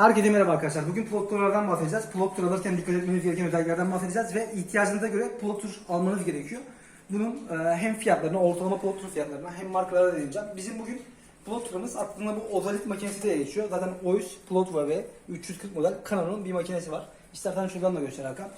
Herkese merhaba arkadaşlar. Bugün plotturlardan bahsedeceğiz. Plottur alırken dikkat etmeniz gereken özelliklerden bahsedeceğiz ve ihtiyacınıza göre plottur almanız gerekiyor. Bunun e, hem fiyatlarına, ortalama plottur fiyatlarına hem markalara değineceğim. Bizim bugün plotturumuz aklında bu ozalit makinesi diye geçiyor. Zaten OIS Plotura ve 340 model Canon'un bir makinesi var. İstersen şuradan da göster Hakan.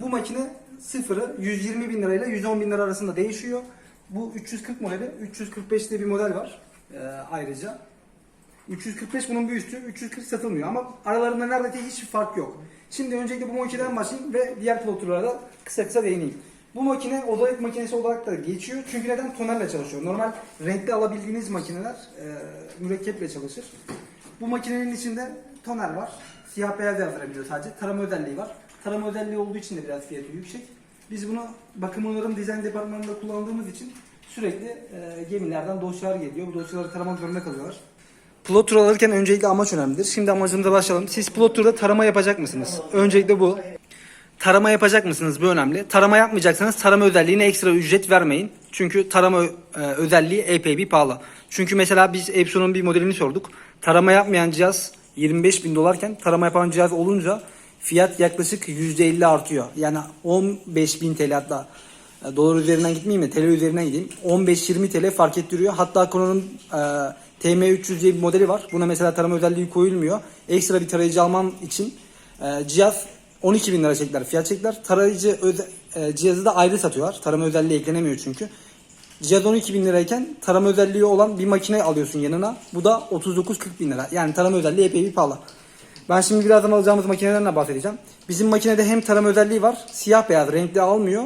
Bu makine sıfırı 120 bin lirayla 110 bin lira arasında değişiyor. Bu 340 modeli, 345 diye bir model var e, ayrıca. 345 bunun bir üstü, 340 satılmıyor ama aralarında neredeyse hiçbir fark yok. Şimdi öncelikle bu makineden başlayayım ve diğer ploturlara da kısa kısa değineyim. Bu makine odalık makinesi olarak da geçiyor çünkü neden tonerle çalışıyor. Normal renkli alabildiğiniz makineler e, mürekkeple çalışır. Bu makinenin içinde toner var. Siyah beyaz yazdırabiliyor sadece. Tarama özelliği var. Tarama özelliği olduğu için de biraz fiyatı yüksek. Biz bunu bakım onarım dizayn departmanında kullandığımız için sürekli e, gemilerden dosyalar geliyor. Bu dosyaları taramak zorunda kalıyorlar. Plotter alırken öncelikle amaç önemlidir. Şimdi amacımıza başlayalım. Siz Plotter'da tarama yapacak mısınız? Öncelikle bu. Tarama yapacak mısınız? Bu önemli. Tarama yapmayacaksanız tarama özelliğine ekstra ücret vermeyin. Çünkü tarama e, özelliği epey bir pahalı. Çünkü mesela biz Epson'un bir modelini sorduk. Tarama yapmayan cihaz 25 bin dolarken tarama yapan cihaz olunca fiyat yaklaşık %50 artıyor. Yani 15 bin TL hatta dolar üzerinden gitmeyeyim de TL üzerinden gideyim. 15-20 TL fark ettiriyor. Hatta Konon'un e, TM300 diye bir modeli var. Buna mesela tarama özelliği koyulmuyor. Ekstra bir tarayıcı alman için e, cihaz 12 bin lira çekler, fiyat çekler. Tarayıcı öde, e, cihazı da ayrı satıyorlar. Tarama özelliği eklenemiyor çünkü. Cihaz 12 bin lirayken tarama özelliği olan bir makine alıyorsun yanına. Bu da 39-40 bin lira. Yani tarama özelliği epey bir pahalı. Ben şimdi birazdan alacağımız makinelerden bahsedeceğim. Bizim makinede hem tarama özelliği var. Siyah beyaz renkli almıyor.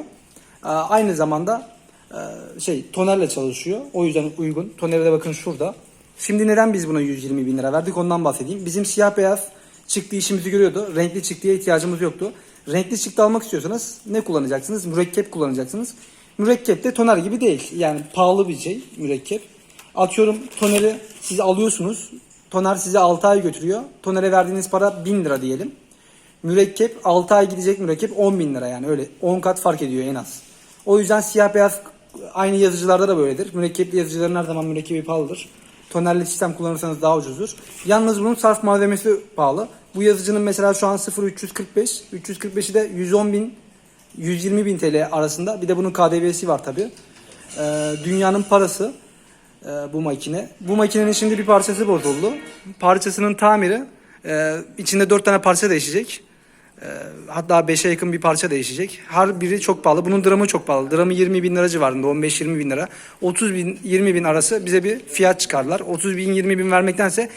Ee, Aynı zamanda e, şey tonerle çalışıyor. O yüzden uygun. Tonere de bakın şurada. Şimdi neden biz buna 120 bin lira verdik ondan bahsedeyim. Bizim siyah beyaz çıktı işimizi görüyordu. Renkli çıktıya ihtiyacımız yoktu. Renkli çıktı almak istiyorsanız ne kullanacaksınız? Mürekkep kullanacaksınız. Mürekkep de toner gibi değil. Yani pahalı bir şey mürekkep. Atıyorum toneri siz alıyorsunuz. Toner size 6 ay götürüyor. Tonere verdiğiniz para 1000 lira diyelim. Mürekkep 6 ay gidecek mürekkep 10 bin lira yani öyle 10 kat fark ediyor en az. O yüzden siyah beyaz aynı yazıcılarda da böyledir. Mürekkepli yazıcıların her zaman mürekkebi pahalıdır. Tonerli sistem kullanırsanız daha ucuzdur. Yalnız bunun sarf malzemesi pahalı. Bu yazıcının mesela şu an 0345. 345'i de 110 bin 120 bin TL arasında. Bir de bunun KDV'si var tabi. dünyanın parası e, bu makine. Bu makinenin şimdi bir parçası bozuldu. Parçasının tamiri e, içinde 4 tane parça değişecek. E, hatta 5'e yakın bir parça değişecek. Her biri çok pahalı. Bunun dramı çok pahalı. Dramı 20 bin lira civarında. 15-20 bin lira. 30 bin 20 bin arası bize bir fiyat çıkarlar. 30 bin 20 bin vermektense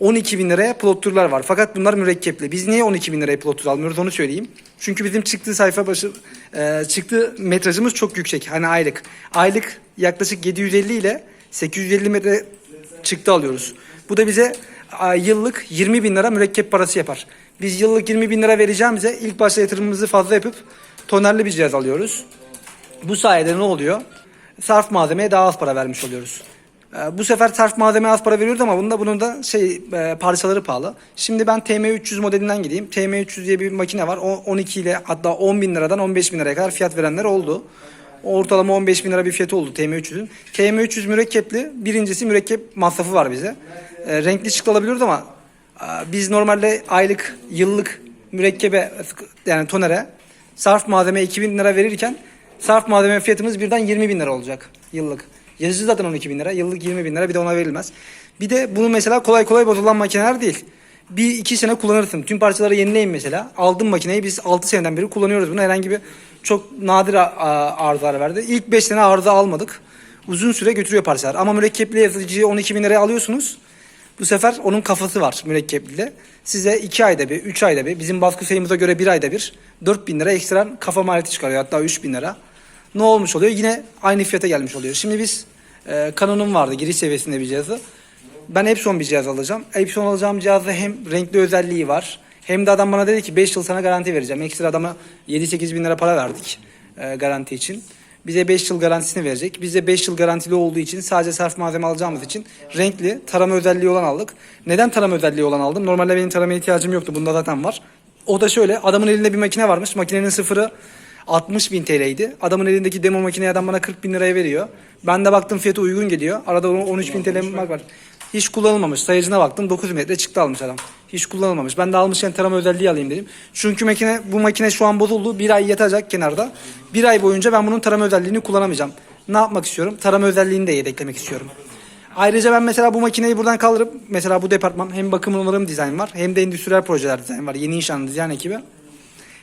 12 bin liraya plotturlar var. Fakat bunlar mürekkepli. Biz niye 12 bin liraya plottur almıyoruz onu söyleyeyim. Çünkü bizim çıktığı sayfa başı e, çıktığı metrajımız çok yüksek. Hani aylık. Aylık yaklaşık 750 ile 850 metre çıktı alıyoruz. Bu da bize yıllık 20 bin lira mürekkep parası yapar. Biz yıllık 20 bin lira vereceğimize ilk başta yatırımımızı fazla yapıp tonerli bir cihaz alıyoruz. Bu sayede ne oluyor? Sarf malzemeye daha az para vermiş oluyoruz. Ee, Bu sefer sarf malzemeye az para veriyoruz ama bunda bunun da şey e, parçaları pahalı. Şimdi ben TM300 modelinden gideyim. TM300 diye bir makine var. O 12 ile hatta 10 bin liradan 15 bin liraya kadar fiyat verenler oldu. Ortalama 15 bin lira bir fiyatı oldu TM300'ün. TM300 mürekkepli. Birincisi mürekkep masrafı var bize. E, renkli çıktı alabiliyoruz ama biz normalde aylık, yıllık mürekkebe yani tonere sarf malzeme 2000 lira verirken sarf malzeme fiyatımız birden 20 bin lira olacak yıllık. Yazıcı zaten 12 bin lira, yıllık 20 bin lira bir de ona verilmez. Bir de bunu mesela kolay kolay bozulan makineler değil. Bir iki sene kullanırsın. Tüm parçaları yenileyin mesela. Aldım makineyi biz 6 seneden beri kullanıyoruz bunu. Herhangi bir çok nadir arızalar verdi. İlk 5 sene arıza almadık. Uzun süre götürüyor parçalar. Ama mürekkepli yazıcıyı 12 bin liraya alıyorsunuz. Bu sefer onun kafası var mürekkepliyle. Size 2 ayda bir, 3 ayda bir, bizim baskı sayımıza göre 1 ayda bir 4 bin lira ekstra kafa maliyeti çıkarıyor. Hatta 3 bin lira. Ne olmuş oluyor? Yine aynı fiyata gelmiş oluyor. Şimdi biz e, Canon'um vardı giriş seviyesinde bir cihazı. Ben Epson bir cihaz alacağım. Epson alacağım cihazda hem renkli özelliği var. Hem de adam bana dedi ki 5 yıl sana garanti vereceğim. Ekstra adama 7-8 bin lira para verdik e, garanti için. Bize 5 yıl garantisini verecek. Biz de 5 yıl garantili olduğu için sadece sarf malzeme alacağımız için renkli tarama özelliği olan aldık. Neden tarama özelliği olan aldım? Normalde benim taramaya ihtiyacım yoktu. Bunda zaten var. O da şöyle adamın elinde bir makine varmış. Makinenin sıfırı 60 bin TL'ydi. Adamın elindeki demo makineyi adam bana 40 bin liraya veriyor. Ben de baktım fiyatı uygun geliyor. Arada 13 bin TL var. Hiç kullanılmamış. Sayacına baktım 9 metre çıktı almış adam. Hiç kullanılmamış. Ben de almışken tarama özelliği alayım dedim. Çünkü makine bu makine şu an bozuldu. Bir ay yatacak kenarda. Bir ay boyunca ben bunun tarama özelliğini kullanamayacağım. Ne yapmak istiyorum? Tarama özelliğini de yedeklemek istiyorum. Ayrıca ben mesela bu makineyi buradan kaldırıp mesela bu departman hem bakım onarım dizayn var hem de endüstriyel projeler dizayn var. Yeni inşaat dizayn ekibi.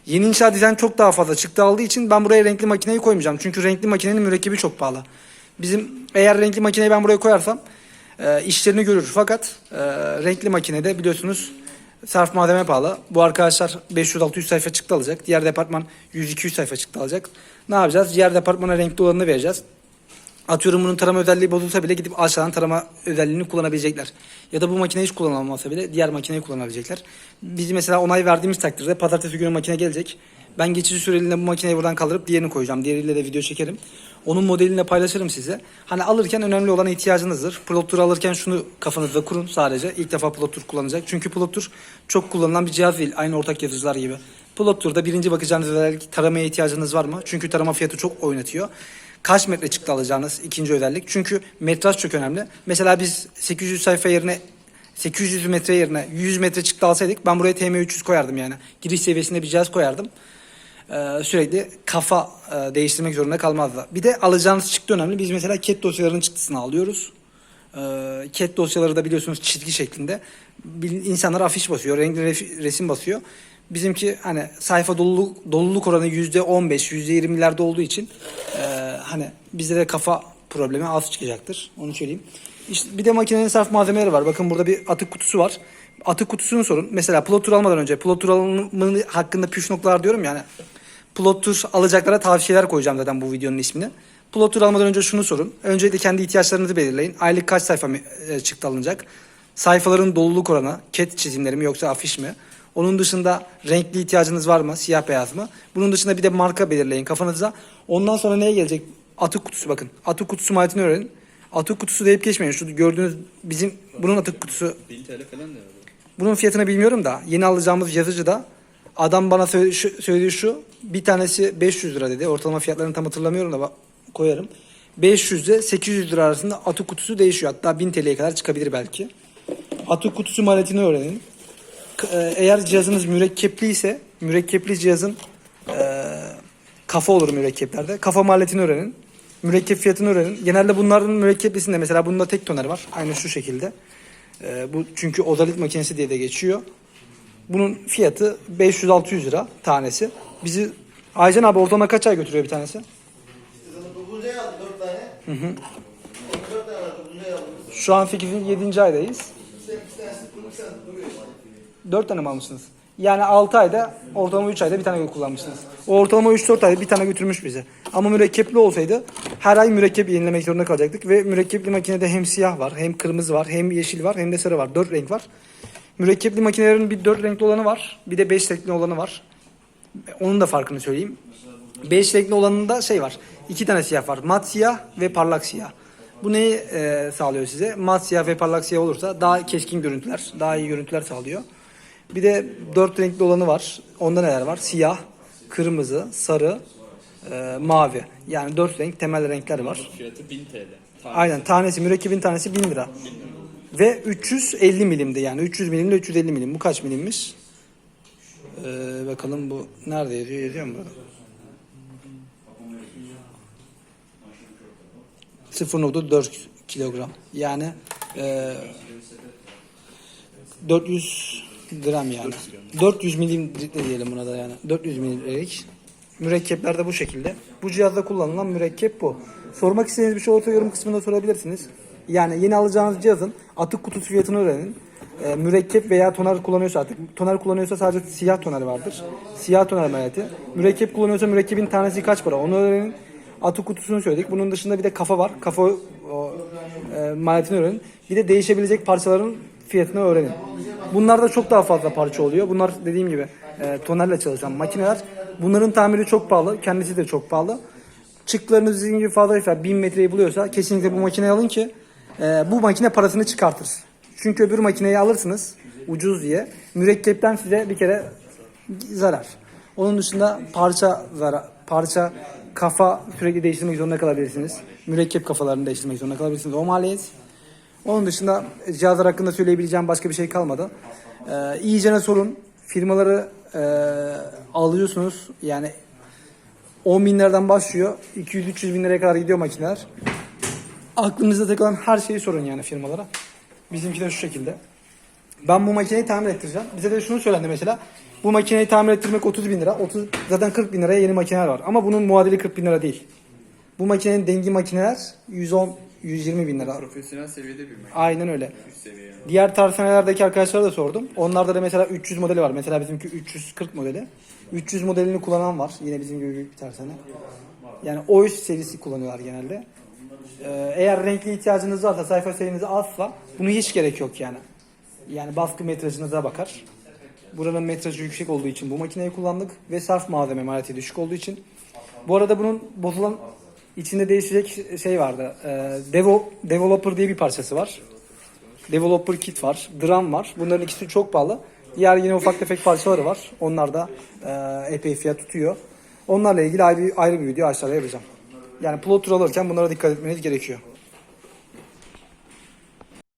Yeni inşaat dizayn çok daha fazla çıktı aldığı için ben buraya renkli makineyi koymayacağım. Çünkü renkli makinenin mürekkebi çok pahalı. Bizim eğer renkli makineyi ben buraya koyarsam e, işlerini görür. Fakat e, renkli makinede biliyorsunuz sarf malzeme pahalı. Bu arkadaşlar 500-600 sayfa çıktı alacak. Diğer departman 100-200 sayfa çıktı alacak. Ne yapacağız? Diğer departmana renkli olanını vereceğiz. Atıyorum bunun tarama özelliği bozulsa bile gidip aşağıdan tarama özelliğini kullanabilecekler. Ya da bu makine hiç kullanılmasa bile diğer makineyi kullanabilecekler. Biz mesela onay verdiğimiz takdirde pazartesi günü makine gelecek. Ben geçici süreliğine bu makineyi buradan kaldırıp diğerini koyacağım. Diğeriyle de video çekerim. Onun modelini de paylaşırım size. Hani alırken önemli olan ihtiyacınızdır. Plot alırken şunu kafanızda kurun sadece. İlk defa Plot kullanacak. Çünkü Plot çok kullanılan bir cihaz değil. Aynı ortak yazıcılar gibi. Plot birinci bakacağınız özellik taramaya ihtiyacınız var mı? Çünkü tarama fiyatı çok oynatıyor kaç metre çıktı alacağınız ikinci özellik. Çünkü metraj çok önemli. Mesela biz 800 sayfa yerine 800 metre yerine 100 metre çıktı alsaydık ben buraya TM300 koyardım yani. Giriş seviyesinde bir cihaz koyardım. Ee, sürekli kafa e, değiştirmek zorunda kalmazdı. Bir de alacağınız çıktı önemli. Biz mesela CAT dosyalarının çıktısını alıyoruz. Ee, CAT dosyaları da biliyorsunuz çizgi şeklinde. İnsanlar afiş basıyor, renkli resim basıyor. Bizimki hani sayfa doluluk, doluluk oranı yüzde 15, yüzde 20'lerde olduğu için e, hani bizde de kafa problemi az çıkacaktır. Onu söyleyeyim. İşte bir de makinenin sarf malzemeleri var. Bakın burada bir atık kutusu var. Atık kutusunu sorun. Mesela plot tour almadan önce plot tour alımı hakkında püf noktalar diyorum yani. Plot tour alacaklara tavsiyeler koyacağım zaten bu videonun ismini. Plot tour almadan önce şunu sorun. Öncelikle kendi ihtiyaçlarınızı belirleyin. Aylık kaç sayfa mı, e, çıktı alınacak? Sayfaların doluluk oranı, ket çizimleri mi yoksa afiş mi? Onun dışında renkli ihtiyacınız var mı? Siyah beyaz mı? Bunun dışında bir de marka belirleyin kafanızda. Ondan sonra neye gelecek? Atık kutusu bakın. Atık kutusu maliyetini öğrenin. Atık kutusu deyip geçmeyin. Şu gördüğünüz bizim bunun atık kutusu 1000 TL falan ne bunun fiyatını bilmiyorum da yeni alacağımız yazıcı da adam bana söyle- şu- söylediği şu bir tanesi 500 lira dedi. Ortalama fiyatlarını tam hatırlamıyorum da koyarım. 500 ile 800 lira arasında atık kutusu değişiyor. Hatta 1000 TL'ye kadar çıkabilir belki. Atık kutusu maliyetini öğrenin. E, Eğer cihazınız mürekkepli ise mürekkepli cihazın e, kafa olur mürekkeplerde. Kafa maliyetini öğrenin. Mürekkep fiyatını öğrenin. Genelde bunların mürekkeplisinde mesela bunda tek toner var. Aynı şu şekilde. Ee, bu çünkü ozalit makinesi diye de geçiyor. Bunun fiyatı 500-600 lira tanesi. Bizi Aycan abi ortalama kaç ay götürüyor bir tanesi? Dokuzuncu ay aldım dört tane. Hı hı. Şu an fikrin 7. aydayız. İşte iki tanesi kırmızı bir tanesi duruyor. 4 tane mi almışsınız? Yani 6 ayda ortalama 3 ayda bir tane kullanmışsınız. O ortalama 3-4 ayda bir tane götürmüş bize. Ama mürekkepli olsaydı her ay mürekkep yenilemek zorunda kalacaktık. Ve mürekkepli makinede hem siyah var, hem kırmızı var, hem yeşil var, hem de sarı var. 4 renk var. Mürekkepli makinelerin bir 4 renkli olanı var. Bir de 5 renkli olanı var. Onun da farkını söyleyeyim. 5 renkli olanında şey var. 2 tane siyah var. Mat siyah ve parlak siyah. Bu neyi e, sağlıyor size? Mat siyah ve parlak siyah olursa daha keskin görüntüler, daha iyi görüntüler sağlıyor. Bir de 4 renkli olanı var. Onda neler var? Siyah, kırmızı, sarı, e, mavi. Yani 4 renk temel renkler var. Fiyatı 1000 TL. Aynen tanesi mürekkebin tanesi 1000 lira. Ve 350 milimdi yani 300 milimle 350 milim. Bu kaç milimmiş? Ee, bakalım bu nerede yazıyor? Yazıyor mu burada? 0.4 kilogram. Yani e, 400 gram yani. 400 mililitre diyelim buna da yani. 400 mililitrelik. Mürekkepler de bu şekilde. Bu cihazda kullanılan mürekkep bu. Sormak istediğiniz bir şey olursa yorum kısmında sorabilirsiniz. Yani yeni alacağınız cihazın atık kutusu fiyatını öğrenin. Ee, mürekkep veya toner kullanıyorsa artık. Toner kullanıyorsa sadece siyah toner vardır. Siyah toner maliyeti. Mürekkep kullanıyorsa mürekkebin tanesi kaç para onu öğrenin. Atık kutusunu söyledik. Bunun dışında bir de kafa var. Kafa o, e, maliyetini öğrenin. Bir de değişebilecek parçaların fiyatını öğrenin. Bunlarda çok daha fazla parça oluyor. Bunlar dediğim gibi e, tonerle çalışan makineler. Bunların tamiri çok pahalı. Kendisi de çok pahalı. Çıktılarınız dediğim gibi fazlaysa 1000 metreyi buluyorsa kesinlikle bu makineyi alın ki e, bu makine parasını çıkartır. Çünkü öbür makineyi alırsınız ucuz diye. Mürekkepten size bir kere zarar. Onun dışında parça zarar, parça kafa sürekli değiştirmek zorunda kalabilirsiniz. Mürekkep kafalarını değiştirmek zorunda kalabilirsiniz. O maliyet. Onun dışında cihazlar hakkında söyleyebileceğim başka bir şey kalmadı. Ee, iyicene sorun. Firmaları e, alıyorsunuz. Yani 10 binlerden başlıyor. 200-300 bin liraya kadar gidiyor makineler. Aklınızda takılan her şeyi sorun yani firmalara. Bizimki de şu şekilde. Ben bu makineyi tamir ettireceğim. Bize de şunu söylendi mesela. Bu makineyi tamir ettirmek 30 bin lira. 30, zaten 40 bin liraya yeni makineler var. Ama bunun muadili 40 bin lira değil. Bu makinenin dengi makineler 110 120 bin lira. Profesyonel seviyede bir makine. Aynen öyle. Diğer tersanelerdeki arkadaşlara da sordum. Onlarda da mesela 300 modeli var. Mesela bizimki 340 modeli. 300 modelini kullanan var. Yine bizim gibi büyük bir tersane. Yani o üst serisi kullanıyorlar genelde. Ee, eğer renkli ihtiyacınız varsa, sayfa seriniz azsa bunu hiç gerek yok yani. Yani baskı metrajınıza bakar. Buranın metrajı yüksek olduğu için bu makineyi kullandık ve saf malzeme maliyeti düşük olduğu için. Bu arada bunun bozulan içinde değişecek şey vardı. Ee, Devo, developer diye bir parçası var. Developer kit var, drum var. Bunların ikisi çok pahalı. Diğer yine ufak tefek parçaları var. Onlar da e, epey fiyat tutuyor. Onlarla ilgili ayrı, ayrı bir video aşağıda yapacağım. Yani plotter alırken bunlara dikkat etmeniz gerekiyor.